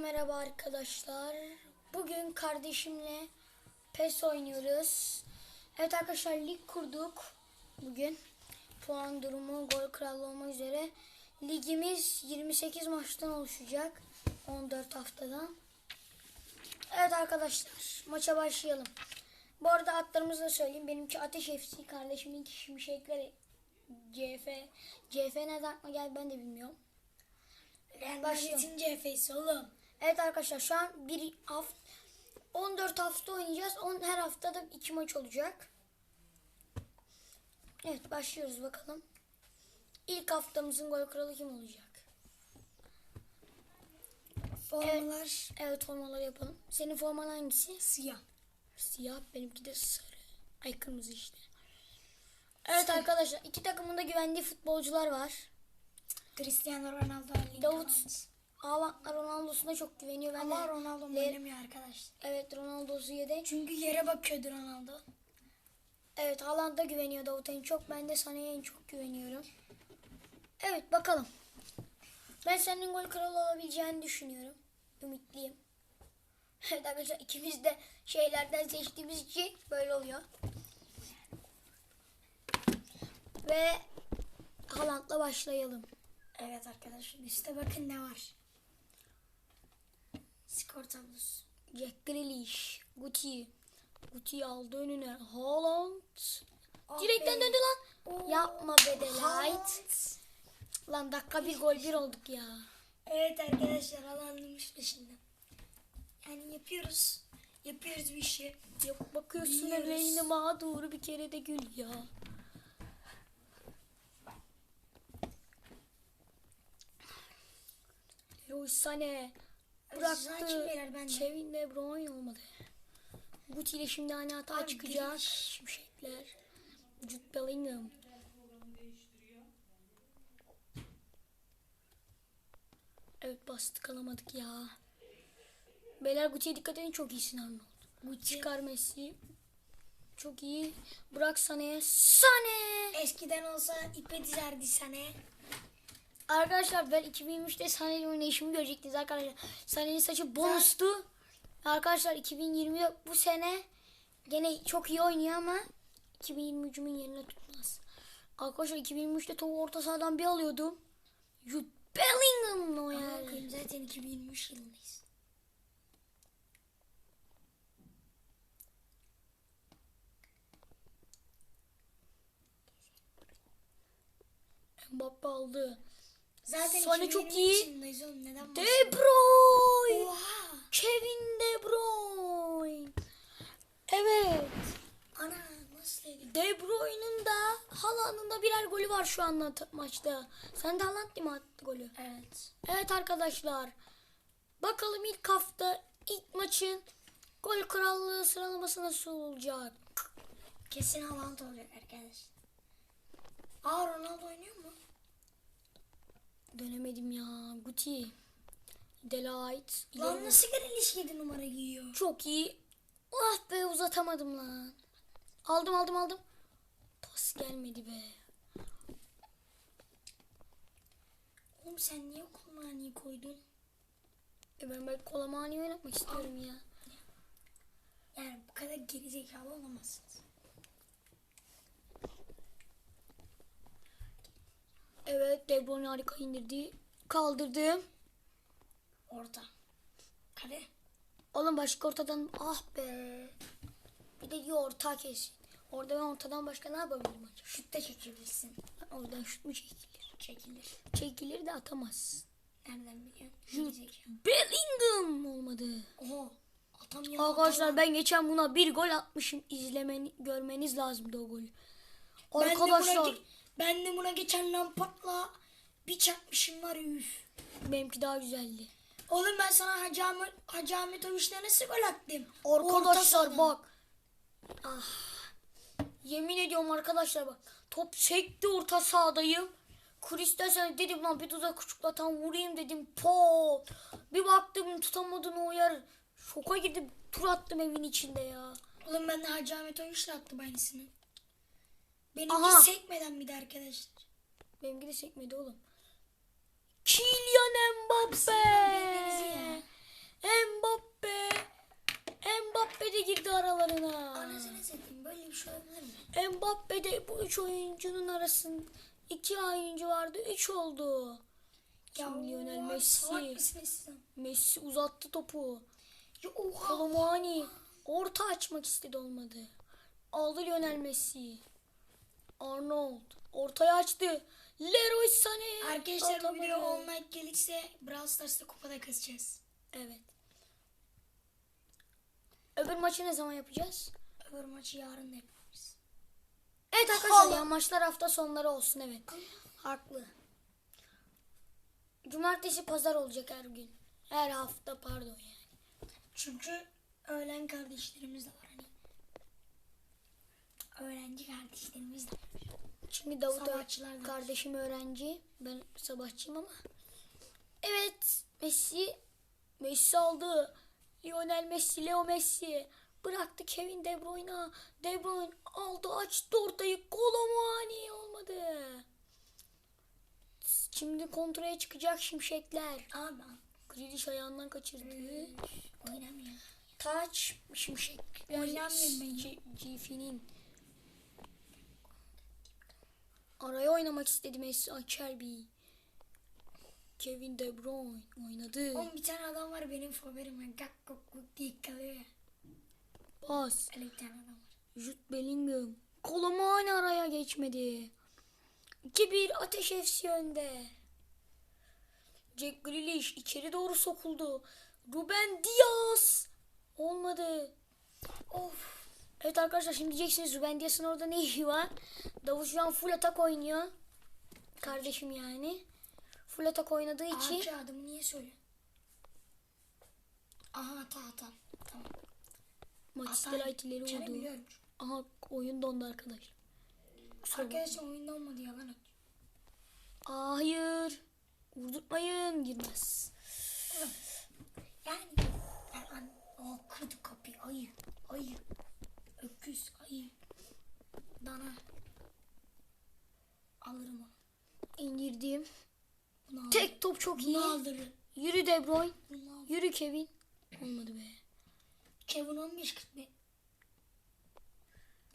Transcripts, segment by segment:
Merhaba arkadaşlar. Bugün kardeşimle PES oynuyoruz. Evet arkadaşlar lig kurduk. Bugün puan durumu gol krallığı olmak üzere. Ligimiz 28 maçtan oluşacak. 14 haftada. Evet arkadaşlar maça başlayalım. Bu arada atlarımızı da söyleyeyim. Benimki Ateş FC, kardeşiminki Şimşekler CF. CF nereden aklıma geldi ben de bilmiyorum. Real Başlayalım. Madrid'in CF'si oğlum. Evet arkadaşlar şu an bir hafta 14 hafta oynayacağız. 10 her haftada 2 maç olacak. Evet başlıyoruz bakalım. İlk haftamızın gol kralı kim olacak? Formalar Evet formaları yapalım. Senin forman hangisi? siyah. Siyah benimki de sarı. Ay kırmızı işte. Evet arkadaşlar iki takımın da güvendiği futbolcular var. Cristiano Ronaldo. Davut Haaland. Haaland Ronaldo'suna çok güveniyor. Ben Ama de Ronaldo oynamıyor arkadaşlar. evet Ronaldo'su yedek. Çünkü yere bakıyordu Ronaldo. Evet Haaland'a güveniyor Davut en çok. Ben de Sané'ye en çok güveniyorum. Evet bakalım. Ben senin gol kralı olabileceğini düşünüyorum. Ümitliyim. Evet arkadaşlar ikimiz de şeylerden seçtiğimiz için böyle oluyor. Ve Haaland'la başlayalım. Evet arkadaşlar üstte bakın ne var. Tablosu. Jack Grealish, Guti. Guti aldı önüne. Haaland. Ah Direkten döndü lan. Oo. Yapma be de Haaland. light. Lan dakika bir gol bir olduk ya. Evet arkadaşlar Haaland'ın peşinden. Yani yapıyoruz. Yapıyoruz bir işi. Yok bakıyorsun Biliyoruz. öyle mağdur bir kere de gül ya. Leroy Sané bıraktı. Kevin De Bruyne olmadı. Guti ile şimdi hani hata Abi çıkacak. Grealish. Şimşekler. Jude Bellingham. Evet bastık alamadık ya. Beyler Guti'ye dikkat edin çok iyisin Arnold. Gucci. Çıkar Messi. Çok iyi. Bırak Sané'ye. Sané! Eskiden olsa ipe dizerdi sana. Arkadaşlar ben 2023'te Sané'yle oynayışımı görecektiniz arkadaşlar. Sané'nin saçı bonustu. Arkadaşlar 2020 bu sene gene çok iyi oynuyor ama 2023'ümün yerine tutmaz. Arkadaşlar 2023'te topu orta sahadan bir alıyordum. Jude Bellingham'la o yani. Bakayım zaten 2023 yılındayız. Mbappe aldı. Zaten 2023 çok iyi. neden De? Bruyne. Oha! Kevin De Bruyne. Evet. Ana nasıl dedik? De Bruyne'ın da Haaland'ın da birer golü var şu anda ta- maçta. Sen de Haaland değil mi attı golü? Evet. Evet arkadaşlar. Bakalım ilk hafta ilk maçın gol krallığı sıralaması nasıl olacak? Kesin Haaland olacak arkadaşlar. Aa Ronaldo oynuyor mu? Dönemedim ya. Guti. Delight. Lan nasıl Grealish 7 numara giyiyor? Çok iyi. Ah be uzatamadım lan. Aldım aldım aldım. Pas gelmedi be. Oğlum sen niye Kolmani'yi koydun? E ben belki kolamani oynatmak istiyorum ya. Yani bu kadar gerizekalı olamazsınız. Evet De Bruyne harika indirdi. Kaldırdım. Orta. Kale. Oğlum başka ortadan ah be. Bir de diyor orta kesin. Orada ben ortadan başka ne yapabilirim acaba? Şut da çekebilirsin. Oradan şut mu çekilir? Çekilir. Çekilir de atamaz. Nereden biliyorsun? Gerizekalı. Bellingham olmadı. Oha. Atam ya. Arkadaşlar ben geçen buna bir gol atmışım. İzlemeni, görmeniz lazımdı o golü. Ben de Arkadaşlar ben de buna geçen Lampard'la bir çarpmışım var üf. benimki daha güzeldi. Oğlum ben sana Hacı Ahmet, Hacı Ahmet Övüş'le nasıl gol attım? Arkadaşlar bak. Ah. Yemin ediyorum arkadaşlar bak. Top sekti orta sahadayım. Christensen dedim lan bir tuza küçüklatan vurayım dedim. Pot. Bir baktım tutamadım o yer. Şoka girdim. Tur attım evin içinde ya. Oğlum ben de Hacı Ahmet Övüş'le attım aynısını. Benimki Aha. sekmeden bir de arkadaşlar. Benimki de sekmedi oğlum. Kylian Mbappe. ya. Mbappe de girdi aralarına. Anasını satayım böyle bir şey olabilir mi? Mbappe de bu üç oyuncunun arasında iki oyuncu vardı. Üç oldu. Kim Lionel Messi. Messi uzattı topu. Ya oha. Kolomani orta açmak istedi olmadı. Aldı Lionel Messi. Arnold ortaya açtı. Leroy Sané. Arkadaşlar bu atamadı. video online gelirse Brawl Stars'ta kupada kasacağız. Evet. Öbür maçı ne zaman yapacağız? Öbür maçı yarın da yaparız. Evet arkadaşlar Allah. ya maçlar hafta sonları olsun evet. Haklı. Cumartesi pazar olacak her gün. Her hafta pardon yani. Çünkü öğlen kardeşlerimiz de var. Öğrenci kardeşlerimiz de var. Şimdi Davut kardeşim öğrenci. Ben sabahçıyım ama. Evet Messi. Messi aldı. Lionel Messi, Leo Messi. Bıraktı Kevin De Bruyne'a. De Bruyne aldı açtı ortayı. Kolomani olmadı. Şimdi kontraya çıkacak şimşekler. Abi Grealish ayağından kaçırdı. oynamıyor. Taç şimşek. Oynamıyorum ben. GF'nin. Araya oynamak istedi Messi Acerbi. Kevin De Bruyne oynadı. Oğlum bir tane adam var benim favorim. Gak gok gok diye kalıyor ya. Pas. Öyle bir tane adam var. Jude Bellingham. Kolomani araya geçmedi. 2-1 Ateş FC önde. Jack Grealish içeri doğru sokuldu. Ruben Diaz. Olmadı. Evet arkadaşlar şimdi diyeceksiniz Ruben orada ne işi var? Davut şu an full atak oynuyor. Kardeşim yani. Full atak oynadığı için. Ağaç adımı niye söyle? Aha hata hata. Tamam. Maç Hata. highlightleri Çare oldu. Aha oyun dondu arkadaş. Kusura. Arkadaşlar oyunda olmadı yalan at. Aa, hayır. Vurdurtmayın girmez. Yani ben o kırdı kapıyı ayı ayı öküz ayı dana alırım onu. İndirdim. Bunu alırım. Tek top çok iyi. Bunu. Yürü De Bruyne. Yürü Kevin. Olmadı be. Kevin 15 40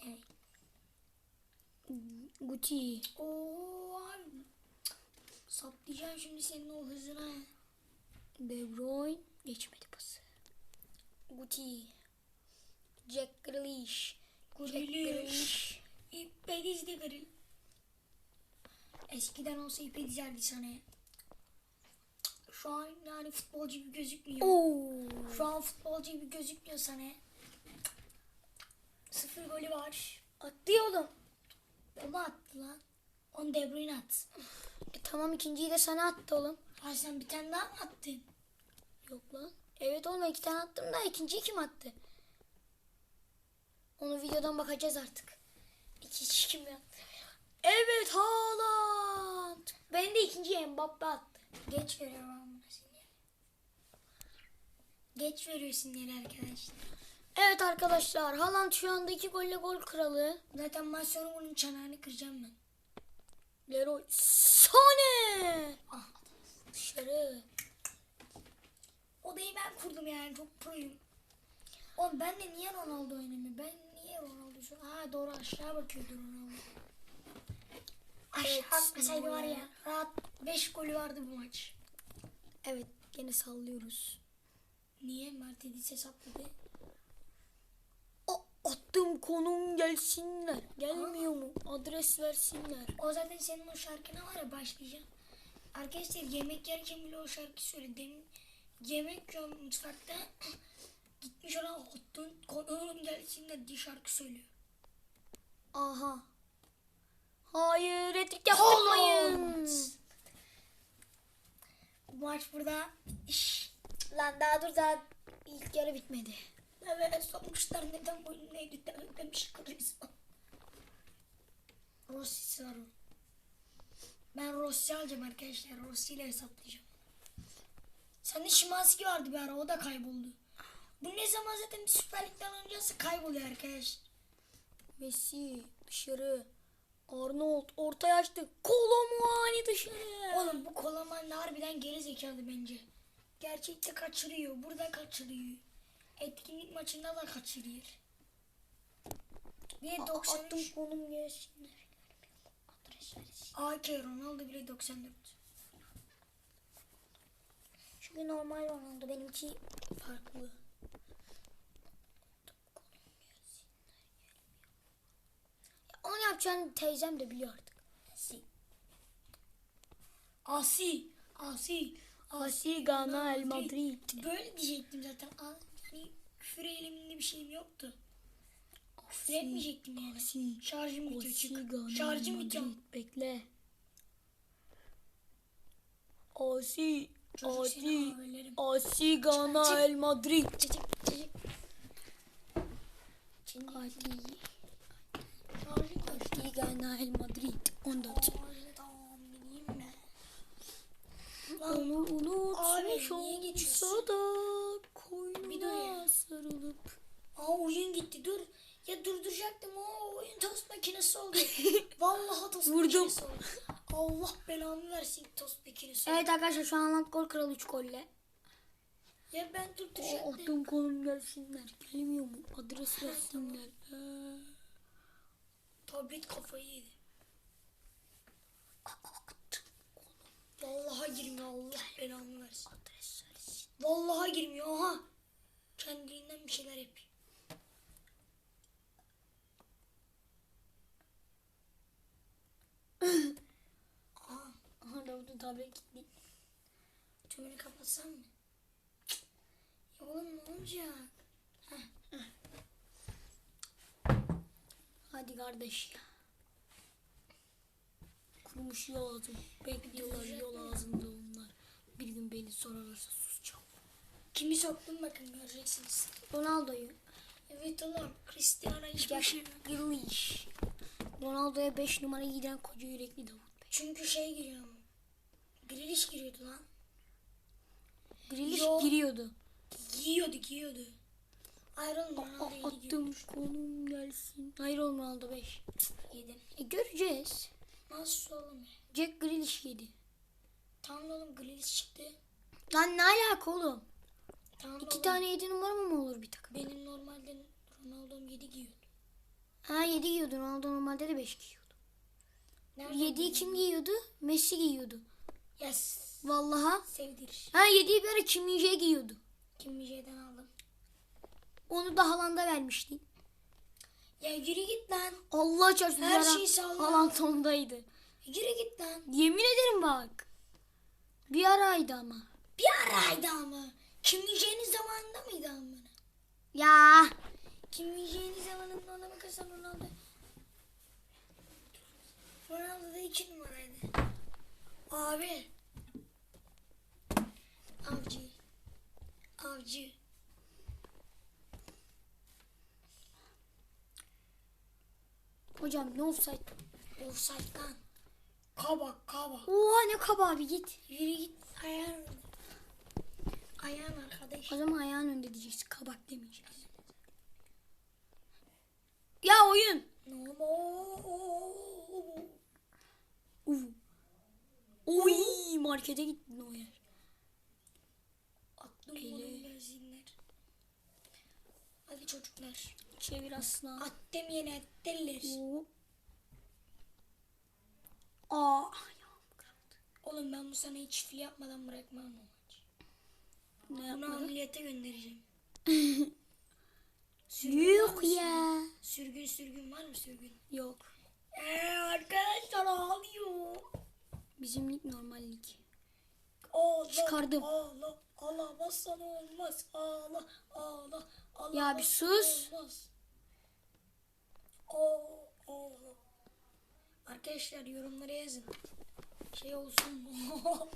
Evet. Guti. Oo abi. Saplayacağım şimdi senin o hızına. De Bruyne. Geçmedi pası. Guti. Jack Grealish. Jack Grealish. Grealish. İpediz de garil. Eskiden olsa ip edizerdi sana. Şu an yani futbolcu gibi gözükmüyor. Oo. Şu an futbolcu gibi gözükmüyor sana. Sıfır golü var. Attı ya oğlum. Mu attı lan? On De Bruyne at. E, tamam ikinciyi de sana attı oğlum. Ha sen bir tane daha mı attın? Yok lan. Evet oğlum iki tane attım da ikinciyi kim attı? Onu videodan bakacağız artık. İki kim yaptı? Evet Haaland. Ben de ikinciye Mbappe attı. Geç veriyor buna sinyal. Geç veriyor sinyali arkadaşlar. Evet arkadaşlar Haaland şu anda iki golle gol kralı. Zaten ben sonra bunun çanağını kıracağım ben. Leroy Sané. Ah. Dışarı. Odayı ben kurdum yani çok proyum. Oğlum ben de niye Ronaldo oynamıyor? Ben niye Ronaldo şu Ha doğru aşağı bakıyordu Ronaldo. Aşağı Evet, atmasaydı var ya. rahat 5 golü vardı bu maç. Evet gene sallıyoruz. Niye Mertedis hesapladı? O attığım konum gelsinler. Gelmiyor mu? Adres versinler. O zaten senin o şarkına var ya başlayacağım. Arkadaşlar yemek yerken bile o şarkı. Demin yemek yiyorum mutfakta. Gitmiş ona attın konuğum gelsinler diye şarkı söylüyor. Aha. Hayır, etrik yaptırmayın. Bu maç burada iş. Lan daha dur daha ilk yarı bitmedi. Evet sormuşlar neden bu neydi demiş kriz. Rossi var o. Ben Rossi alacağım arkadaşlar. Rossi ile hesaplayacağım. Sende Şimanski vardı bir ara o da kayboldu. Bu ne zaman zaten bir Süper Lig'den oynayacaksa kayboluyor arkadaş. Messi dışarı. Arnold ortaya açtı. Kolomani dışarı. Oğlum bu Kolaman harbiden geri zekalı bence. Gerçekte kaçırıyor. Burada kaçırıyor. etkinlik maçında da kaçırıyor. Bir de Aa, 93. Attım konum versin. AK Ronaldo bile 94. Çünkü normal Ronaldo benimki farklı. Onu yapacağını teyzem de biliyor artık. Si. Asi. Asi. Asi Gana El Madrid. Böyle diyecektim zaten. Aa, Yani küfür eyleminde bir şeyim yoktu. Küfür etmeyecektim yani. Asi. Şarjım bitiyor Asi çık. Şarjım bitiyor. Bekle. Asi. Çocuk Asi. Gana. El Madrid. Çocuk çocuk. Kaçtı. Asi Gana El Madrid. 14. Şarjı tamam bileyim mi? Lan Onu unutmuş olsa da koynuna sarılıp. Aa oyun gitti dur. Ya durduracaktım o oyun tost makinesi oldu. Vallahi tost Vurdum. makinesi oldu. Allah belamı versin makinesi oldu. Evet arkadaşlar şu an gol kralı 3 golle. Ya ben durduracaktım. Attım konum gelsinler. Gelmiyor mu? Adres versinler. Tablet kafayı yedi. Vallahi girmiyor Allah belamı versin. adres versin. Vallahi girmiyor aha. Kendiliğinden bir şeyler yapıyor. Aha, Tablet gitti. tümünü kapatsam mı? Ya oğlum ne olacak? Hadi kardeş ya. Kurumuş yol ağzım. Bekliyorlar yol ağzında onlar. Bir gün beni sorarlarsa susacağım. Kimi soktum bakın göreceksiniz. Ronaldo'yu. Evet oğlum Cristiano. Grealish. Ronaldo'ya 5 numara giydiren koca yürekli Davut Bey. Çünkü şey giriyor mu? Grealish giriyordu lan. Grealish Yo. giriyordu. Giyiyordu giyiyordu. Iron Ronaldo gidiyor. attım konum gelsin. Hayır Ronaldo 5. Yedim. E göreceğiz. Nasıl oğlum? Jack Grealish yedi. Tamam oğlum Grealish çıktı. Lan ne alaka oğlum? Tamam İki oğlum. tane 7 numara mı olur bir takım? Benim normalde Ronaldo'm 7 giyiyordu. Ha 7 giyiyordu. Ronaldo normalde de 5 giyiyordu. Nereden 7'yi bildin? kim giyiyordu? Messi giyiyordu. Yes. Vallaha. Sevdir. Ha 7'yi bir ara Kim Min-jae giyiyordu. Kim J'den aldım. Onu da Haaland'a vermiştin. Ya yürü git lan. Allah çarpsın. Her şey sağlam. Haaland ondaydı. Yürü git lan. Yemin ederim bak. Bir araydı ama. Bir araydı ama. Kim J'nin zamanında mıydı ama? Ya. Kim J'nin zamanında ona bakarsan Ronaldo. Ronaldo da 2 numaraydı. Abi. Avcı. Avcı. Hocam ne offside? Offside lan. Kaba kaba. Oha ne kaba abi git. Yürü git. Ayağın önünde. Ayağın arkadaş. O zaman ayağın önünde diyeceksin. Kabak demeyeceksin. Ya oyun. No. Uf. Oy markete gittin o yer. Aklım benzinler. Hadi çocuklar. Çevir aslan. At demeyene et derler. Hop. Aa. ayağım kırıldı. Oğlum ben bu sene hiç fil yapmadan bırakmam o maçı. Ne Bunu yapmadın? ameliyata göndereceğim. Yok var mı ya. Sürgün sürgün var mı sürgün? Yok. Eee arkadaşlar ağlıyor. Bizim lig normal lig. Ağla, Çıkardım. Ağla, ağlamazsan olmaz. Ağla, ağla, ağla. Ya bir sus. Olmaz. Ağla, ağla. Arkadaşlar yorumlara yazın. Şey olsun mu?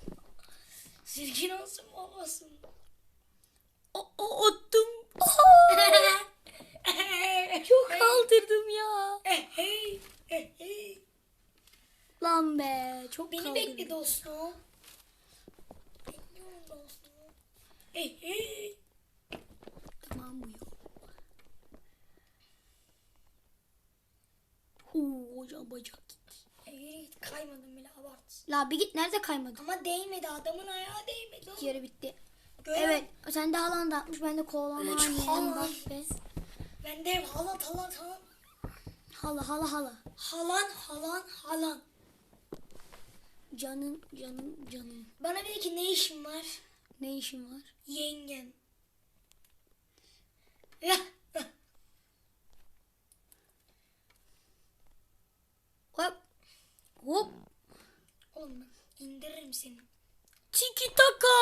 Sirkin olsun mu olmasın mı? O, o attım. Çok kaldırdım ya. Eh, hey, eh, hey. Lan be. Çok Beni kaldırdım. bekle dostum. Bekliyorum dostum. Eh, hey. Tamam bu yok. Oo hocam bacak gitti. E, yürü git kaymadım bile abart. La bir git nerede kaymadın? Ama değmedi adamın ayağı değmedi. oğlum. Yarı bitti. Görüyor Evet. Sen de Haaland atmış. Ben de Evet, Kolomani, Haaland. Mbappe. Ben de halan halan halan. Hala hala hala. Halan halan halan. Canım canım canım. Bana dedi ki ne işin var? Ne işin var? Yengen. Ya. Hop. Hop. Oğlum indiririm seni. Tiki taka.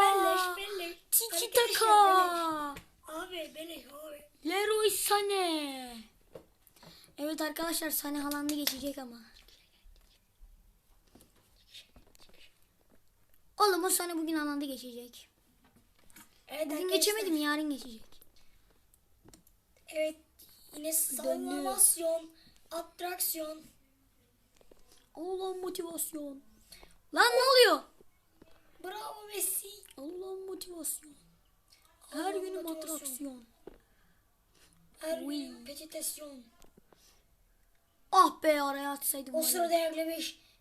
Beleş beleş. Tiki taka. Abi beleş abi. Leroy Sané. Evet arkadaşlar Sané Haaland'ı geçecek ama. Oğlum o Sané bugün Haaland'ı geçecek. Evet Bugün arkadaşlar. geçemedi mi yarın geçecek. Evet yine sallamasyon, atraksiyon. Allah motivasyon. Lan ne oluyor? Bravo Messi. Allah motivasyon. Her Allah günüm motivasyon. atraksiyon. Her Uy. gün petitasyon. Ah be araya atsaydım. O var ya. sırada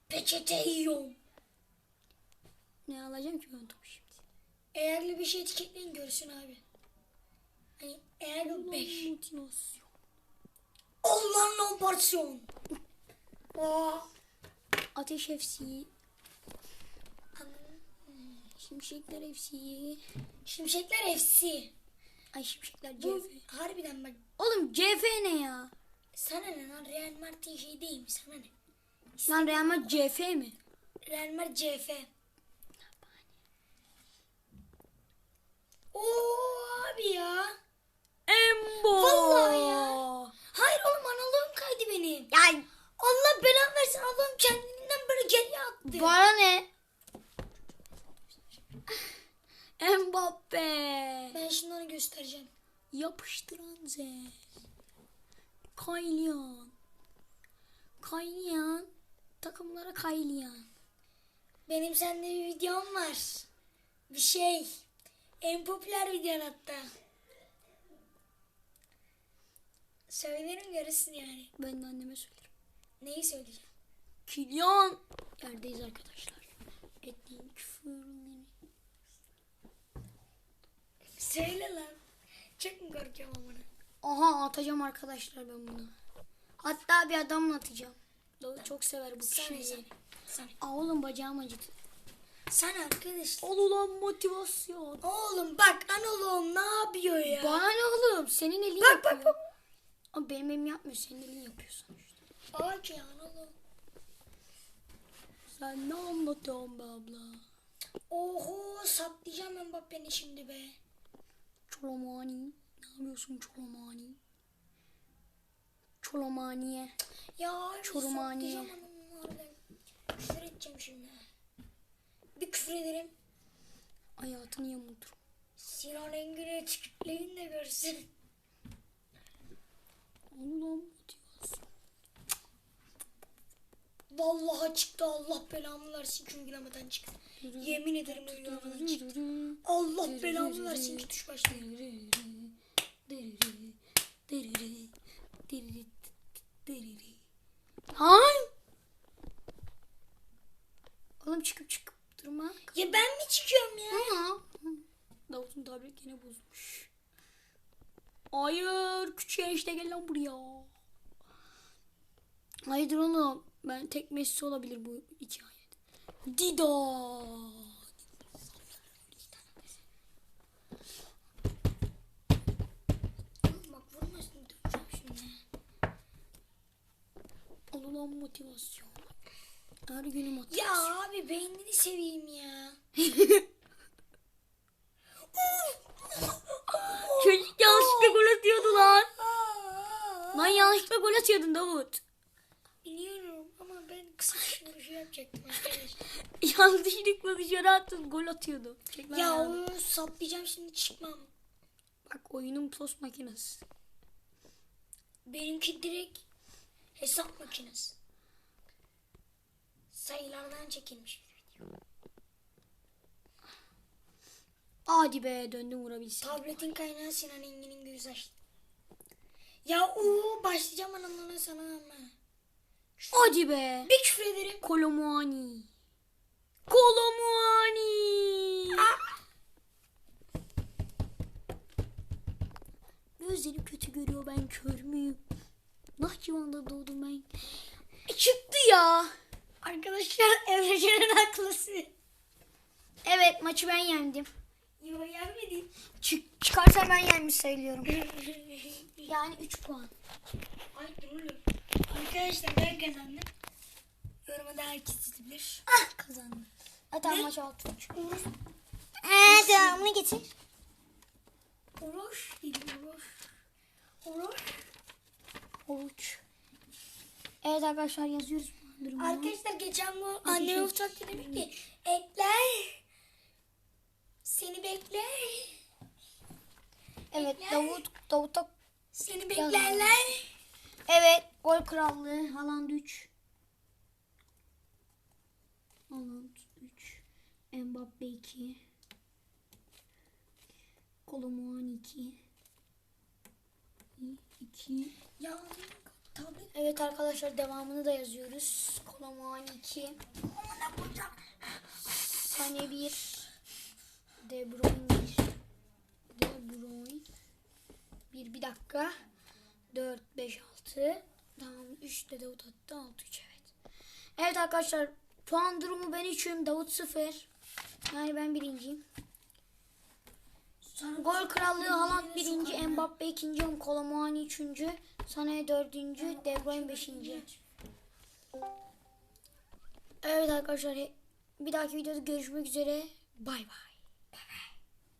peçete yiyorum. Ne alacağım ki ben topu şimdi? Eğerli bir şey etiketleyin görsün abi. Hani eğerli Allah 5. motivasyon. Allah'ın operasyon. Aa. Ateş FC. Şimşekler FC. Şimşekler FC. Ay şimşekler Bu CF. harbiden bak. Oğlum CF ne ya? Sana ne lan Real Madrid şey değil mi sana ne? Lan Real Madrid CF mi? Real Madrid CF. Oo abi ya. Embo. Vallahi ya. Hayır oğlum analogum kaydı benim. Ya Allah belanı versin Allah'ım kendinden böyle geriye attı. bana ne? Mbappe. Ben şimdi onu göstereceğim. Yapıştıran Z. Kaylayan. Kaylayan. Takımlara kaylayan. Benim sende bir videom var. Bir şey. En popüler videon hatta. Söylerim görürsün yani. Ben de anneme söylerim. Neyi söyleyeceğim? Kilyan. Yerdeyiz arkadaşlar. Ettiğin küfürleri. Söyle lan. Çok mu korkuyorum amına? Aha atacağım arkadaşlar ben bunu. Hatta bir adamla atacağım. Doğu çok sever bu Sana kişiyi. Sana. Aa oğlum bacağım acıdı. Sana arkadaş. Al ulan motivasyon. Oğlum bak analogum ne yapıyor ya? Bana ne oğlum? Senin elin Bak, yapıyor. bak, bak. Ama benim elim yapmıyor. Senin elin yapıyor sonuçta. Ağaç ya analog. Sen ne anlatıyorsun be abla? Oho saplayacağım Mbappe'ni şimdi be. Çolomani. Ne yapıyorsun Çolomani? Çolomaniye. Ya abi Çorumaniye. saplayacağım harbiden. Küfür edeceğim şimdi. Bir küfür ederim. Hayatını yamultur. Sinan Engin'e tıklayın da görsün. Al ulan motivasyon. Vallahi çıktı Allah belamı versin ki uygulamadan çıktı. Yemin ederim uygulamadan çıktı. Allah belamı versin ki tuş başlıyor. Lan! Oğlum çıkıp çıkıp durma. Ya ben mi çıkıyorum ya? Ama Davut'un tablet yine bozmuş. Hayır küçük enişte gel lan buraya. Hayırdır oğlum ben tek Messi olabilir bu iki ayet. Dida. Bak vurmasın döveceğim şimdi. Al ulan motivasyon. Her günüm motivasyon. Ya abi beynini seveyim ya. Çocuk yanlışlıkla gol atıyordu lan. Lan yanlışlıkla gol atıyordun Davut. Biliyorum ama ben kısa bir vuruşu yapacaktım arkadaşlar. Yanlışlıkla dışarı attın gol atıyordu. Çek lan ya ayağını. o saplayacağım şimdi çıkmam. Bak oyunun post makinesi. Benimki direkt hesap makinesi sayılardan çekilmiş bir video. Hadi be döndüm vurabilsin. Tabletin kaynağı Sinan Engin'in göz açtı. Ya uuu başlayacağım anamına sana ama. Hadi be. Bir küfür ederim. Kolomuani. Kolomuani. Gözleri kötü görüyor ben kör müyüm? Nahçıvan'da doğdum ben. E, çıktı ya. Arkadaşlar Emrecan'ın haklısı. Evet maçı ben yendim. Yo yenmedin. Çık, çıkarsa ben yenmiş sayılıyorum. Yani 3 puan. Ay dur oğlum. Arkadaşlar ben kazandım. Yoruma da herkes izleyebilir. Ah kazandım. Zaten maç 6 3. Uğur. Eee devamını getir. Uğur. Değil Uğur. Uğur. Oruç. Evet arkadaşlar yazıyoruz durumunu. Arkadaşlar geçen bu annem uçakta demiş ki ekler. Seni bekler. Evet Davut Davut'a Seni beklerler. Evet gol krallığı Haaland 3. Haaland 3. Mbappe 2. Kolomuani 2. 2. Ya. Evet arkadaşlar devamını da yazıyoruz. Kolomuani 2. Ona bulacağım. Sane 1. De Bruyne 1. De Bruyne 1 bir dakika. 4 5 6. Tamam 3 de Davut attı 6 3 evet. Evet arkadaşlar puan durumu ben 3'üm Davut 0. Yani ben birinciyim. Sonra Gol krallığı Haaland birinci, Mbappe ikinci, Kolomuani üçüncü, Sané dördüncü, De Bruyne beşinci. Evet arkadaşlar bir dahaki videoda görüşmek üzere. Bay bay.